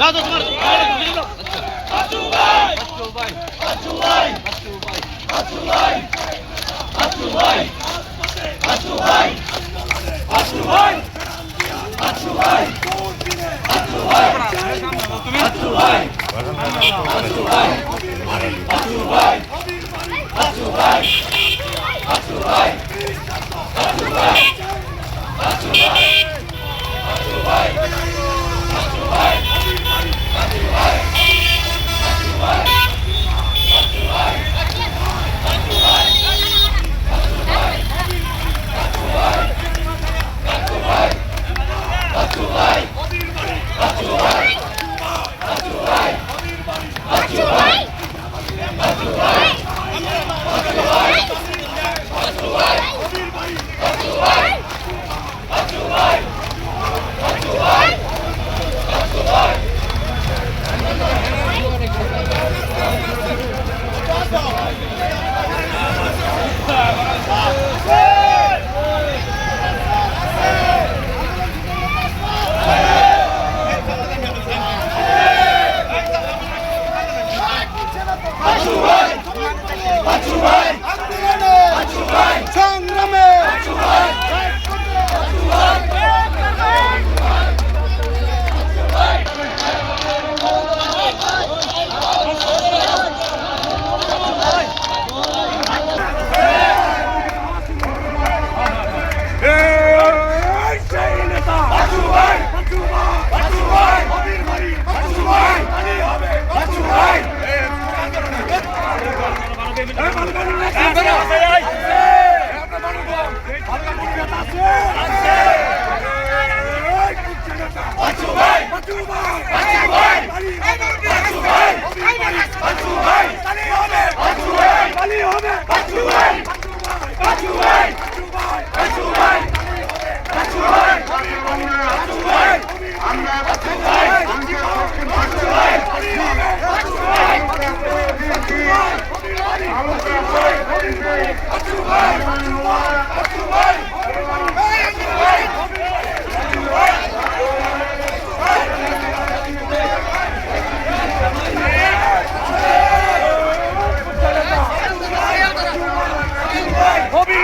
সংগ্রামে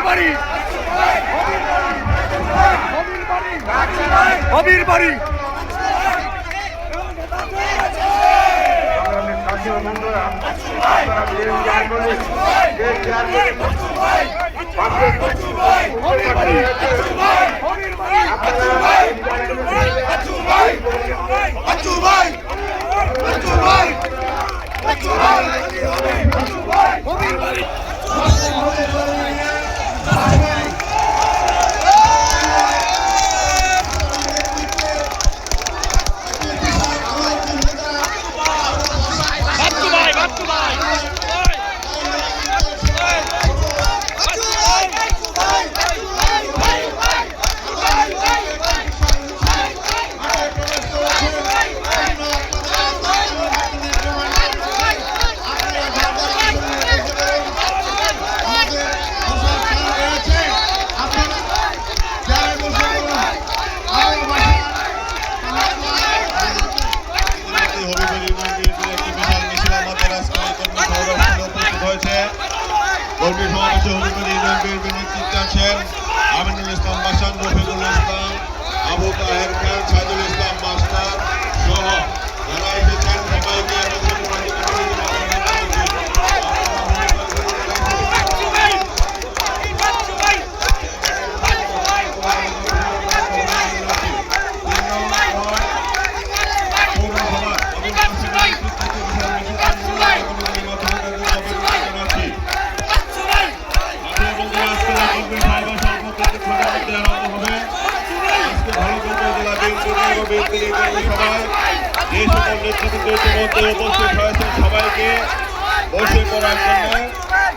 হবির বাড়ি। হবির বাড়ি। হয়েছে। কর্মী সমাবেশে হবিগঞ্জ ইউনিয়ন বিএনপির নেতৃত্বে আছেন আমিনুল ইসলাম বাসান, রফিকুল ইসলাম, আবু তাহের খান সাজুল ইসলাম মাস্টার সহ সবাইকে। বসে পড়ার জন্য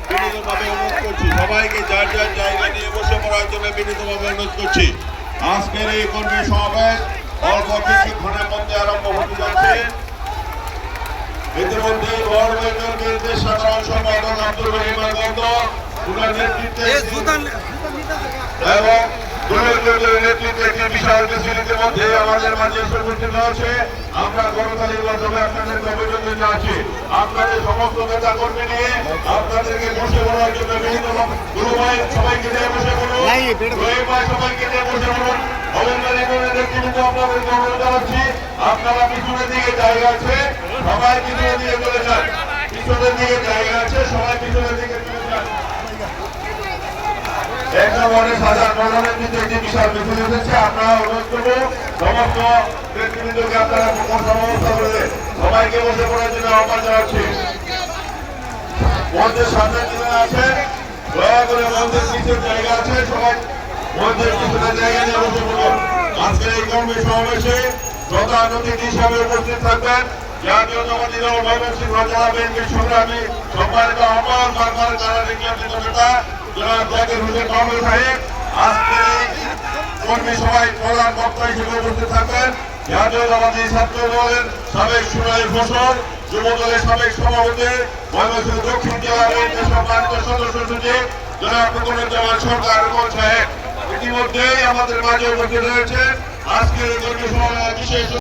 বিনীতভাবে অনুরোধ করছি। সবাইকে যার যার জায়গা নিয়ে বসে পড়ার জন্য বিনীতভাবে অনুরোধ করছি। আজকের এই কর্মী সমাবেশ অল্প কিছুক্ষণের মধ্যে আরম্ভ হতে যাচ্ছে। ইতিমধ্যে গভর্নমেন্টের বিরুদ্ধে সাধারণ সম্পাদক আব্দুল রহিমান গন্ধ ওনার নেতৃত্বে এবং নেতৃত্বে একটি আমাদের মাঝে উপস্থিত হয়েছে আমরা গণতালির মাধ্যমে আপনাদেরকে অভিনন্দন জানাচ্ছি সমস্ত নেতা কর্মী নিয়ে আপনাদেরকে বসে বলার জন্য বিভিন্ন গুরুভাই সবাইকে নিয়ে বসে বলুন রহিম ভাই সবাইকে নিয়ে বসে বলুন নেতৃত্ব আপনাদেরকে আপনারা পিছনের দিকে জায়গা আছে সবাই পিছনের দিকে চলে যান পিছনের দিকে জায়গা আছে সবাই পিছনের দিকে যান একেবারে সাজার মডেলের কিন্তু একটি বিশাল আমরা সমস্ত ব্যক্তিবৃন্দকে আপনারা সামনে যিনি আছেন দয়া করে আছে, সবাই মঞ্চের জায়গা নিয়ে বসে পড়ুন। হিসাবে উপস্থিত থাকবেন। জাতীয় দল, ময়মনসিংহ জেলা বিএনপির সংগ্রামী সম্মানিত আহ্বান বারবার নেতা জনাব জাকির হোসেন মাহমুদ সাহেব আজকের এই কর্মী সভায় প্রধান বক্তা হিসেবে উপস্থিত থাকবেন। জাতীয় জমাতি ছাত্র দলের সাবেক সুনাই ফসল যুব দলের সাবেক সভাপতি, ময়মনসিংহ দক্ষিণ জেলা বিএনপির সম্মানিত সদস্য সচিব, জনাব ফকরুজ্জামান সরকার সাহেব। ইতিমধ্যেই আমাদের মাঝে উপস্থিত রয়েছে আজকের কর্মী বিশেষ